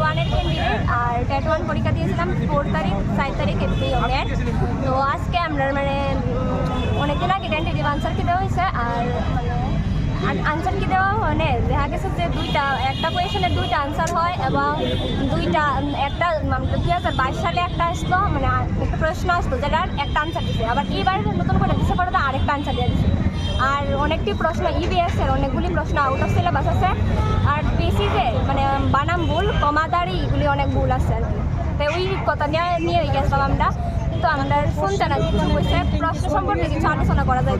ওয়ানের ক্যান্ডিডেট আর TET one পরীক্ষা দিয়েছিলাম ফোর তারিখ চার তারিখ এপ্রিলের তো আজকে আমরা মানে অনেকদিন আগে টেন্টেটিভ আনসার কি দেওয়া হয়েছে? আর আনসার কি দেওয়া মানে দেখা গেছে যে দুইটা, একটা কোয়েশনের দুইটা আনসার হয় এবং দুইটা একটা দুই হাজার বাইশ সালে একটা আসলো মানে একটা প্রশ্ন আসতো যেটার একটা আনসার দিছে। আবার এইবার নতুন করে দিছে, পরে আরেকটা আনসার দিয়ে দিছে। আর অনেকটি প্রশ্ন ইবিএস এর অনেকগুলি প্রশ্ন আউট অফ সিলেবাস আছে। আর পিসিতে মানে বানাম ভুল, কমাদারি, এগুলি অনেক ভুল আছে আর কি। তো ওই কথা নিয়ে নিয়ে গেছিলাম আমরা। কিন্তু আমাদের শুনতে না কিছু বলছে প্রশ্ন সম্পর্কে কিছু আলোচনা করা যায়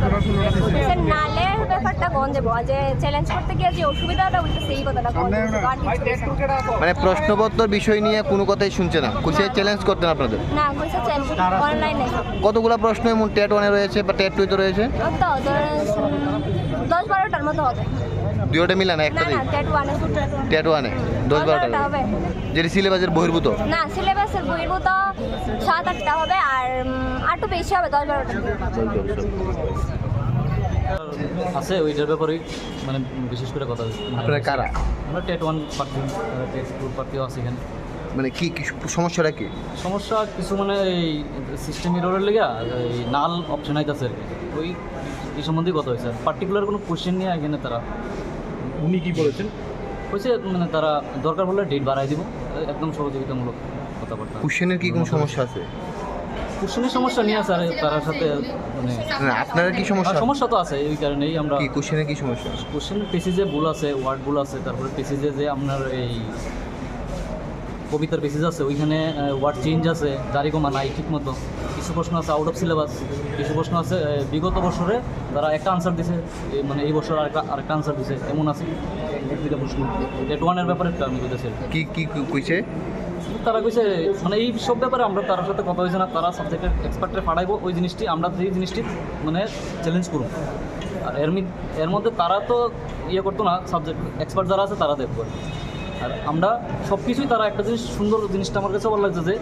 বলছে নালে ব্যাপারটা কোন দেবো যে চ্যালেঞ্জ করতে গিয়ে যে অসুবিধাটা হইতেছে এই কথাটা কোন না। মানে প্রশ্নপত্র বিষয় নিয়ে কোনো কথাই শুনছে না। কুসিয়া চ্যালেঞ্জ করতেন আপনাদের? না কইছে চ্যালেঞ্জ অনলাইনে কতগুলো প্রশ্ন এমন টেট ওয়ানে রয়েছে বা টেট টুতে রয়েছে? তো দশ বারোটার মতো হবে। দুইটা মিলা না না একটা না টেট ওয়ানে দশ বারোটা হবে। যেটি সিলেবাসের বহির্ভূত। না সিলেবাসের বহির্ভূত সাত আটটা হবে আটটু বেশি হবে দশ বারোটা। আছে ওইটার ব্যাপারেই মানে বিশেষ করে কথা আপনারা কারা? আমরা টেট ওয়ান প্রার্থী টেট টু প্রার্থীও আছে এখানে। মানে কি কি সমস্যাটা কি? সমস্যা কিছু মানে এই সিস্টেম এররের লেগে এই নাল অপশন আইতেছে আর কি। ওই এই সম্বন্ধেই কথা হয়েছে। পার্টিকুলার কোনো কোশ্চেন নিয়ে এখানে তারা উনি কি বলেছেন? হয়েছে মানে তারা দরকার হলে ডেট বাড়াই দিব। একদম সহযোগিতামূলক কথাবার্তা। কোশ্চেনের কি কোনো সমস্যা আছে? কোশ্চেনের সমস্যা নিয়ে আছে আর তার সাথে মানে না আপনারা কি সমস্যা? আর সমস্যা তো আছে এই কারণেই আমরা কি কোশ্চেনের কি সমস্যা? কোশ্চেন পেসিজে ভুল আছে ওয়ার্ড ভুল আছে তারপরে পেসিজে যে আপনার এই কবিতার বেসিস আছে ওইখানে ওয়ার্ড চেঞ্জ আছে জারি কমা নাই ঠিক মতো কিছু প্রশ্ন আছে আউট অফ সিলেবাস কিছু প্রশ্ন আছে বিগত বছরে তারা একটা আনসার দিছে মানে এই বছর আরেকটা আরেকটা আনসার দিছে এমন আছে। দুইটা প্রশ্ন ডেট ওয়ানের ব্যাপারে আমি বলতেছি। কি। কি কি কইছে? তারা কইছে মানে এই সব ব্যাপারে আমরা তার সাথে কথা হয়েছে না তারা সাবজেক্টের এক্সপার্টে পাঠাইবো ওই জিনিসটি আমরা সেই জিনিসটি মানে চ্যালেঞ্জ করব। আর এর এর মধ্যে তারা তো ইয়ে করতো না সাবজেক্ট এক্সপার্ট যারা আছে তারা দেখব। আর আমরা সব কিছুই তারা একটা জিনিস সুন্দর জিনিসটা আমার কাছে ভালো লাগছে যে,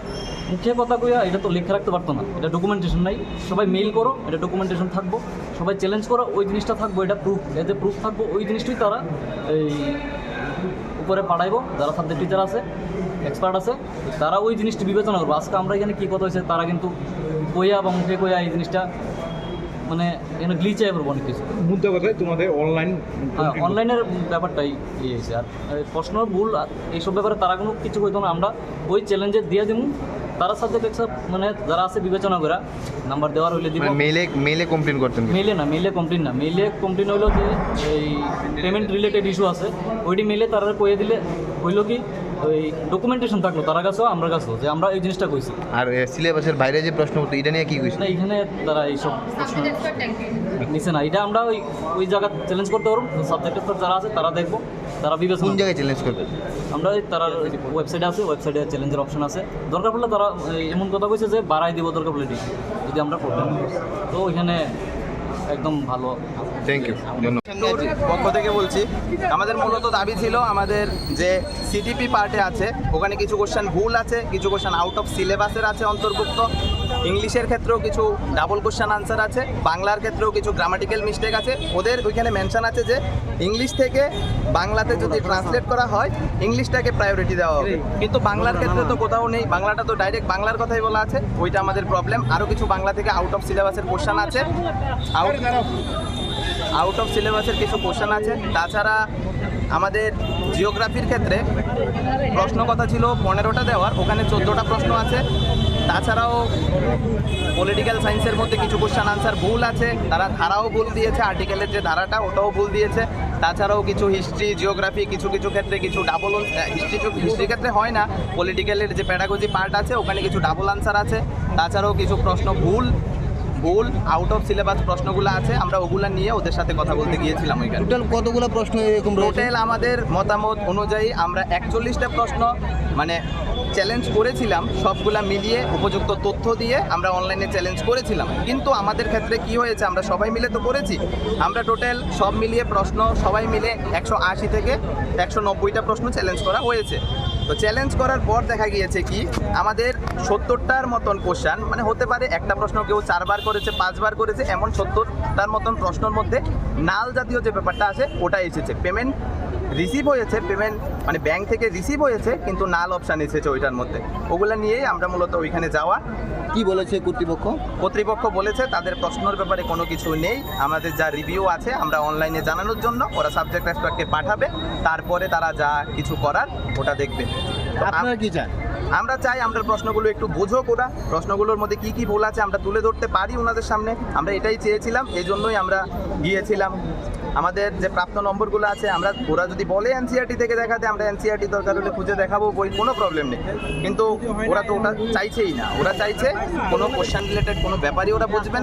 মুখে কথা কইয়া এটা তো লিখে রাখতে পারতো না। এটা ডকুমেন্টেশন নাই। সবাই মেইল করো, এটা ডকুমেন্টেশন থাকব। সবাই চ্যালেঞ্জ করো, ওই জিনিসটা থাকব, এটা প্রুফ এতে প্রুফ থাকব, ওই জিনিসটাই তারা এই উপরে পাঠাইবো। যারা সাবজেক্ট টিচার আছে এক্সপার্ট আছে, তারা ওই জিনিসটি বিবেচনা করব। আজকে আমরা এখানে কী কথা হয়েছে তারা কিন্তু কইয়া বা মুখে কইয়া এই জিনিসটা মানে এখানে গ্লিচাই করব অনেক কিছু। মুদ্রা কথায় তোমাদের অনলাইন হ্যাঁ অনলাইনের ব্যাপারটাই ইয়ে হয়েছে। আর প্রশ্ন ভুল আর এইসব ব্যাপারে তারা কোনো কিছু কইতো না। আমরা ওই চ্যালেঞ্জে দিয়ে দিব তারা সাবজেক্ট এক্সেপ্ট মানে যারা আছে বিবেচনা করা নাম্বার দেওয়ার হইলে দিব। মেইলে মেইলে কমপ্লেন করতেন মেলে না মেলে কমপ্লেন না। মেলে কমপ্লেন হইল যে এই পেমেন্ট রিলেটেড ইস্যু আছে। ওইটি মেলে তারা কয়ে দিলে হইল কি ওই ডকুমেন্টেশন থাকল তারা কাছেও আমরা কাছেও যে আমরা এই জিনিসটা কইছি। আর সিলেবাসের বাইরে যে প্রশ্ন উঠতো এটা নিয়ে কি কইছে? না এখানে তারা এইসব প্রশ্ন নিছে না এটা আমরা ওই ওই জায়গা চ্যালেঞ্জ করতে পারব সাবজেক্টের যারা আছে তারা দেখব তারা কোন জায়গায় চ্যালেঞ্জ করবে? আমরা ওই তারা ওয়েবসাইটে আছে ওয়েবসাইটে চ্যালেঞ্জের অপশন আছে। দরকার পড়লে তারা এমন কথা কইছে যে বাড়াই দিব দরকার পড়লে যদি আমরা প্রবলেম তো ওইখানে একদম ভালো। থ্যাংক ইউ ধন্যবাদ। পক্ষ থেকে বলছি আমাদের মূলত দাবি ছিল আমাদের যে সিটিপি পার্টে আছে ওখানে কিছু কোশ্চেন ভুল আছে কিছু কোশ্চেন আউট অফ সিলেবাসের আছে অন্তর্ভুক্ত। ইংলিশের ক্ষেত্রেও কিছু ডাবল কোশ্চেন আনসার আছে, বাংলার ক্ষেত্রেও কিছু গ্রামাটিক্যাল মিস্টেক আছে। ওদের ওইখানে মেনশন আছে যে ইংলিশ থেকে বাংলাতে যদি ট্রান্সলেট করা হয় ইংলিশটাকে প্রায়োরিটি দেওয়া হবে। কিন্তু বাংলার ক্ষেত্রে তো কোথাও নেই, বাংলাটা তো ডাইরেক্ট বাংলার কথাই বলা আছে, ওইটা আমাদের প্রবলেম আরও কিছু বাংলা থেকে আউট অফ সিলেবাসের কোশ্চেন আছে। আউট আউট অফ সিলেবাসের কিছু কোশ্চেন আছে। তাছাড়া আমাদের জিওগ্রাফির ক্ষেত্রে প্রশ্ন কথা ছিল পনেরোটা দেওয়ার, ওখানে চোদ্দোটা প্রশ্ন আছে। তাছাড়াও পলিটিক্যাল সায়েন্সের মধ্যে কিছু কোশ্চান আনসার ভুল আছে। তারা ধারাও ভুল দিয়েছে আর্টিকেলের যে ধারাটা ওটাও ভুল দিয়েছে। তাছাড়াও কিছু হিস্ট্রি জিওগ্রাফি কিছু কিছু ক্ষেত্রে কিছু ডাবল হিস্ট্রি হিস্ট্রির ক্ষেত্রে হয় না। পলিটিক্যালের যে প্যাডাগজি পার্ট আছে, ওখানে কিছু ডাবল আনসার আছে। তাছাড়াও কিছু প্রশ্ন ভুল ভুল আউট অফ সিলেবাস প্রশ্নগুলো আছে আমরা ওগুলা নিয়ে ওদের সাথে কথা বলতে গিয়েছিলাম ওইখানে। টোটাল কতগুলো প্রশ্ন এরকম টোটাল আমাদের মতামত অনুযায়ী আমরা একচল্লিশটা প্রশ্ন মানে চ্যালেঞ্জ করেছিলাম সবগুলা মিলিয়ে উপযুক্ত তথ্য দিয়ে আমরা অনলাইনে চ্যালেঞ্জ করেছিলাম। কিন্তু আমাদের ক্ষেত্রে কি হয়েছে আমরা সবাই মিলে তো করেছি। আমরা টোটাল সব মিলিয়ে প্রশ্ন সবাই মিলে একশো আশি থেকে একশো নব্বইটা প্রশ্ন চ্যালেঞ্জ করা হয়েছে। তো চ্যালেঞ্জ করার পর দেখা গিয়েছে কি, আমাদের সত্তরটার মতন কোশ্চান মানে হতে পারে একটা প্রশ্ন কেউ চারবার করেছে, পাঁচবার করেছে, এমন সত্তরটার মতন প্রশ্নের মধ্যে নাল জাতীয় যে ব্যাপারটা আছে ওটা এসেছে। পেমেন্ট রিসিভ হয়েছে পেমেন্ট মানে ব্যাংক থেকে রিসিভ হয়েছে কিন্তু নাল অপশান এসেছে ওইটার মধ্যে। ওগুলো নিয়েই আমরা মূলত ওইখানে যাওয়া। কি বলেছে কর্তৃপক্ষ? কর্তৃপক্ষ বলেছে তাদের প্রশ্নের ব্যাপারে কোনো কিছু নেই। আমাদের যা রিভিউ আছে আমরা অনলাইনে জানানোর জন্য ওরা সাবজেক্ট এক্সপার্টকে পাঠাবে তারপরে তারা যা কিছু করার ওটা দেখবে। আপনারা কি চান? আমরা চাই আমরা প্রশ্নগুলো একটু বুঝুক ওরা। প্রশ্নগুলোর মধ্যে কি কি ভুল আছে আমরা তুলে ধরতে পারি ওনাদের সামনে। আমরা এটাই চেয়েছিলাম এই জন্যই আমরা গিয়েছিলাম। আমাদের যে প্রাপ্ত নম্বরগুলো আছে, আমরা, ওরা যদি বলে এনসিআরটি থেকে দেখাতে, আমরা এনসিআরটি দরকার হলে খুঁজে দেখাবো, বই, কোনো প্রবলেম নেই। কিন্তু ওরা তো ওটা চাইছেই না। ওরা চাইছে কোনো কোশ্চেন রিলেটেড কোনো ব্যাপারই ওরা বুঝবে না।